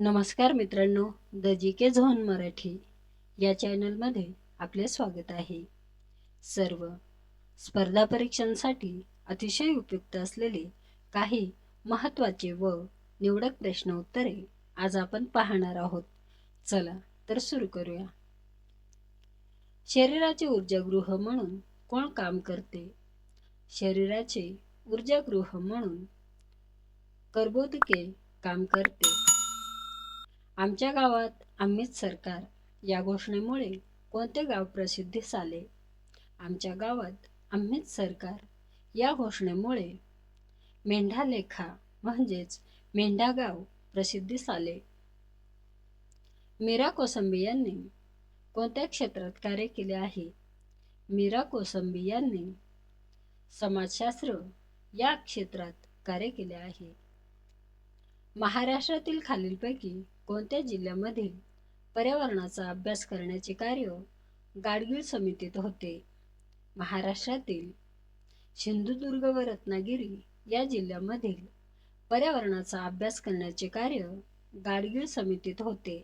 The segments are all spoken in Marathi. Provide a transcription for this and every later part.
नमस्कार मित्रांनो the G K zone Marathi या चॅनलमध्ये आपले स्वागत आहे. सर्व स्पर्धा परीक्षांसाठी अतिशय उपयुक्त असलेले काही महत्त्वाचे व निवडक प्रश्न उत्तरे आज आपण पाहणार आहोत. चला तर सुरू करूया. शरीराचे ऊर्जागृह म्हणून कोण काम करते? शरीराचे ऊर्जागृह म्हणून कर्बोदके काम करते. आमच्या गावात आम्हीच सरकार. या घोषणेमुळे कोणते गाव प्रसिद्धीस आले आमच्या गावात आम्हीच सरकार. या घोषणेमुळे मेंढालेखा म्हणजेच मेंढागाव प्रसिद्धीस आले मीरा कोसंबी यांनी कोणत्या क्षेत्रात कार्य केले आहे? मीरा कोसंबी यांनी समाजशास्त्र या क्षेत्रात कार्य केले आहे. महाराष्ट्रातील खालीलपैकी कोणत्या जिल्ह्यामधील पर्यावरणाचा अभ्यास करण्याचे कार्य गाडगीळ समितीत होते? महाराष्ट्रातील सिंधुदुर्ग व रत्नागिरी या जिल्ह्यामधील पर्यावरणाचा अभ्यास करण्याचे कार्य गाडगीळ समितीत होते.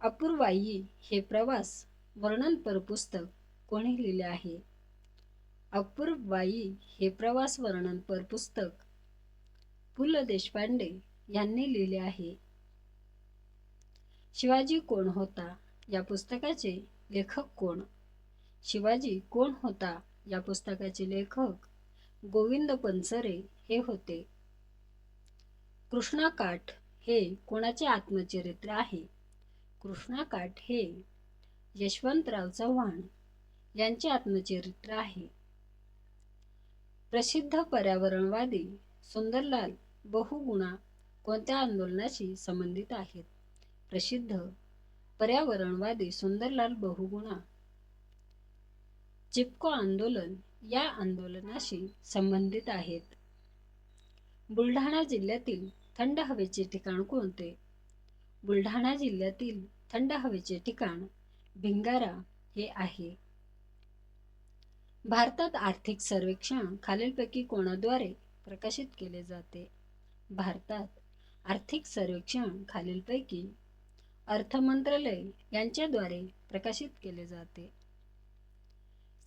अपूर्वाई हे प्रवास वर्णनपर पुस्तक कोणी लिहिले आहे? अपूर्वाई हे प्रवास वर्णनपर पुस्तक पु ल देशपांडे यांनी लिहिले आहे. शिवाजी कोण होता या पुस्तकाचे लेखक कोण? शिवाजी कोण होता या पुस्तकाचे लेखक गोविंद पंचरे हे होते. कृष्णाकाठ हे कोणाचे आत्मचरित्र आहे? कृष्णाकाठ हे यशवंतराव चव्हाण यांचे आत्मचरित्र आहे. प्रसिद्ध पर्यावरणवादी सुंदरलाल बहुगुणा कोणत्या आंदोलनाशी संबंधित आहेत? प्रसिद्ध पर्यावरणवादी सुंदरलाल बहुगुणा. चिपको आंदोलन या आंदोलनाशी संबंधित आहेत. बुलढाणा जिल्ह्यातील थंड हवेचे ठिकाण कोणते? बुलढाणा जिल्ह्यातील थंड हवेचे ठिकाण भिंगारा हे आहे. भारतात आर्थिक सर्वेक्षण खालीलपैकी कोणाद्वारे प्रकाशित केले जाते? भारतात आर्थिक सर्वेक्षण खालीलपैकी अर्थ मंत्रालय यांच्याद्वारे प्रकाशित केले जाते.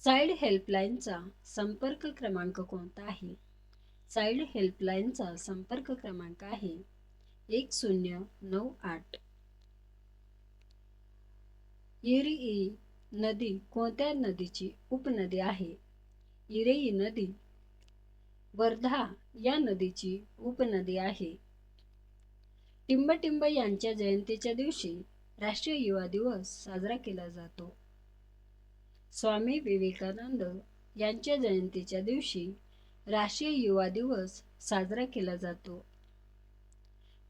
चाइल्ड हेल्पलाईनचा संपर्क क्रमांक कोणता आहे? चाइल्ड हेल्पलाईनचा संपर्क क्रमांक आहे एक शून्य नऊ आठ. इरी नदी कोणत्या नदीची उपनदी आहे? इरेई नदी वर्धा या नदीची उपनदी आहे. टिंबटिंब यांच्या जयंतीच्या दिवशी राष्ट्रीय युवा दिवस साजरा केला जातो. स्वामी विवेकानंद यांच्या जयंतीच्या दिवशी राष्ट्रीय युवा दिवस साजरा केला जातो.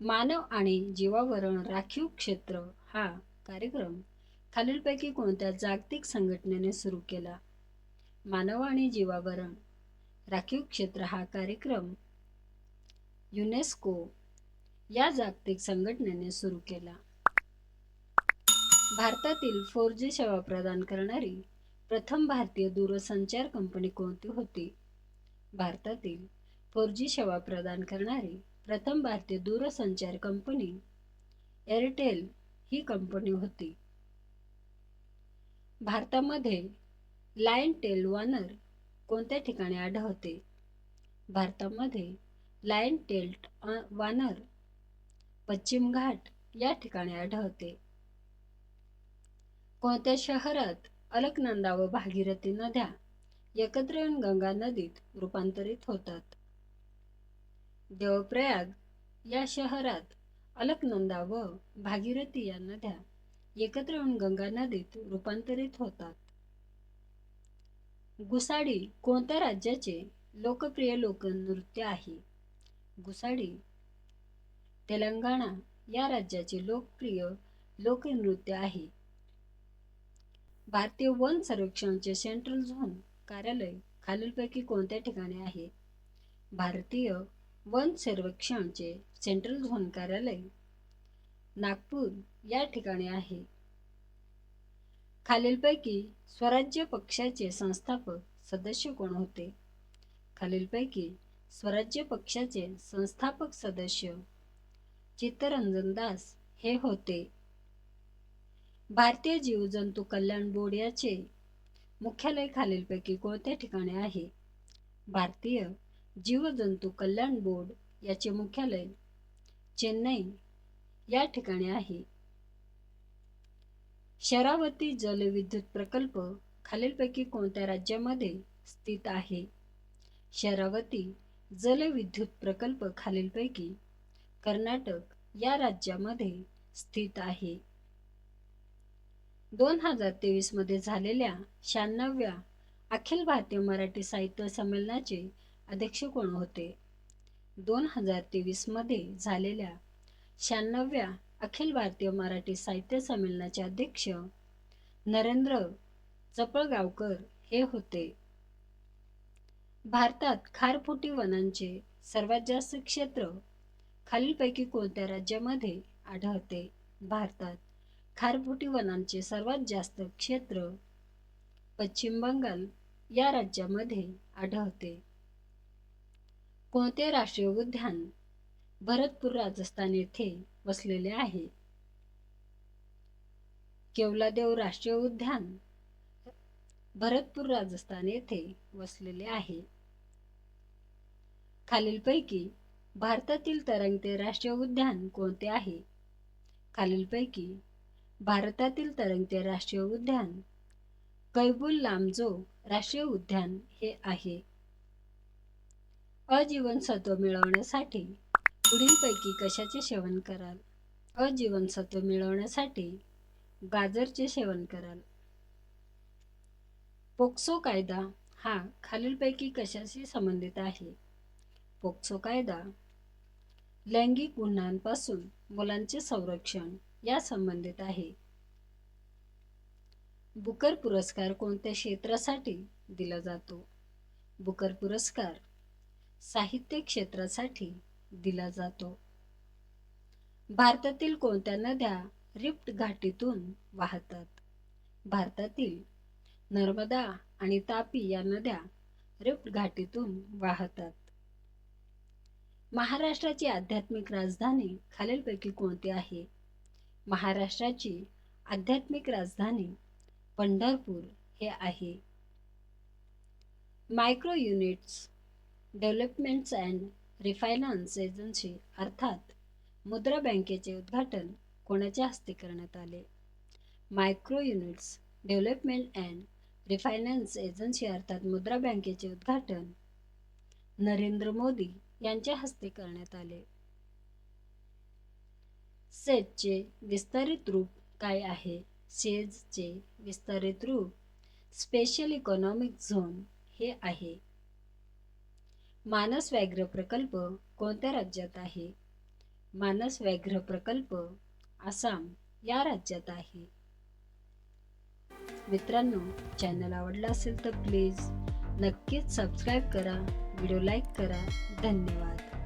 मानव आणि जीवावरण राखीव क्षेत्र हा कार्यक्रम खालीलपैकी कोणत्या जागतिक संघटनेने सुरू केला? मानव आणि जीवावरण राखीव क्षेत्र हा कार्यक्रम युनेस्को या जागतिक संघटनेने सुरू केला. भारतातील फोर जी सेवा प्रदान करणारी प्रथम भारतीय दूरसंचार कंपनी कोणती होती? भारतातील फोर जी सेवा प्रदान करणारी प्रथम भारतीय दूरसंचार कंपनी एअरटेल ही कंपनी होती. भारतामध्ये लायन टेल वानर कोणत्या ठिकाणी आढळते भारतामध्ये लायन टेल्ट वानर पश्चिम घाट या ठिकाणी आढळते कोणत्या शहरात अलकनंदा व भागीरथी नद्या एकत्र येऊन गंगा नदीत रूपांतरित होतात? देवप्रयाग या शहरात अलकनंदा व भागीरथी या नद्या एकत्र येऊन गंगा नदीत रूपांतरित होतात. गुसाडी कोणत्या राज्याचे लोकप्रिय लोकनृत्य आहे? गुसाडी तेलंगणा या राज्याचे लोकप्रिय लोकनृत्य आहे. भारतीय वन सर्वेक्षणचे सेंट्रल झोन कार्यालय खालीलपैकी कोणत्या ठिकाणी आहे? भारतीय वन सर्वेक्षणचे सेंट्रल झोन कार्यालय नागपूर या ठिकाणी आहे. खालीलपैकी स्वराज्य पक्षाचे संस्थापक सदस्य कोण होते? खालीलपैकी स्वराज्य पक्षाचे संस्थापक सदस्य चित्तरंजन दास हे होते. भारतीय जीवजंतू कल्याण बोर्ड याचे मुख्यालय खालीलपैकी कोणत्या ठिकाणी आहे? भारतीय जीवजंतू कल्याण बोर्ड याचे मुख्यालय चेन्नई या ठिकाणी आहे. शरावती जलविद्युत प्रकल्प खालीलपैकी कोणत्या राज्यामध्ये स्थित आहे? शरावती जलविद्युत प्रकल्प खालीलपैकी कर्नाटक या राज्यामध्ये स्थित आहे. दोन हजार तेवीसमध्ये झालेल्या शहाण्णव्या अखिल भारतीय मराठी साहित्य संमेलनाचे अध्यक्ष कोण होते? दोन हजार तेवीसमध्ये झालेल्या शहाण्णव्या अखिल भारतीय मराठी साहित्य संमेलनाचे अध्यक्ष नरेंद्र चपळगावकर हे होते. भारतात खारफुटी वनांचे सर्वात जास्त क्षेत्र खालीलपैकी कोणत्या राज्यामध्ये आढळते? भारतात खारफुटी वनांचे सर्वात जास्त क्षेत्र पश्चिम बंगाल या राज्यामध्ये आढळते. कोणते राष्ट्रीय उद्यान भरतपूर राजस्थान येथे वसलेले आहे. केवलादेव राष्ट्रीय उद्यान भरतपूर राजस्थान येथे वसलेले आहे. खालीलपैकी भारतातील तरंगते राष्ट्रीय उद्यान कोणते आहे? खालीलपैकी भारतातील तरंगते राष्ट्रीय उद्यान कैबुल लामजो राष्ट्रीय उद्यान हे आहे. अजीवनसत्व मिळवण्यासाठी पुढीलपैकी कशाचे सेवन कराल? अ जीवनसत्व मिळवण्यासाठी गाजरचे सेवन कराल. पोक्सो कायदा हा खालीलपैकी कशाशी संबंधित आहे? पोक्सो कायदा लैंगिक गुन्ह्यांपासून मुलांचे संरक्षण या संबंधित आहे. बुकर पुरस्कार कोणत्या क्षेत्रासाठी दिला जातो? बुकर पुरस्कार साहित्य क्षेत्रासाठी दिला जातो. भारतातील कोणत्या नद्या रिफ्ट घाटीतून वाहतात? भारतातील नर्मदा आणि तापी या नद्या रिफ्ट घाटीतून वाहतात. महाराष्ट्राची आध्यात्मिक राजधानी खालीलपैकी कोणती आहे? महाराष्ट्राची आध्यात्मिक राजधानी पंढरपूर हे आहे. Micro units developments and refinance agency अर्थात मुद्रा बँकेचे उद्घाटन कोणाच्या हस्ते करण्यात आले? Micro units development and refinance agency अर्थात मुद्रा बँकेचे उद्घाटन नरेंद्र मोदी यांच्या हस्ते करण्यात आले. सेजचे विस्तारित रूप काय आहे? सेजचे विस्तारित रूप स्पेशल इकॉनॉमिक झोन हे आहे. मानस व्याघ्र प्रकल्प कोणत्या राज्यात आहे? मानस व्याघ्र प्रकल्प आसाम या राज्यात आहे. मित्रांनो चॅनल आवडला असेल तर प्लीज नक्कीच सबस्क्राईब करा व्हिडिओ लाईक करा. धन्यवाद.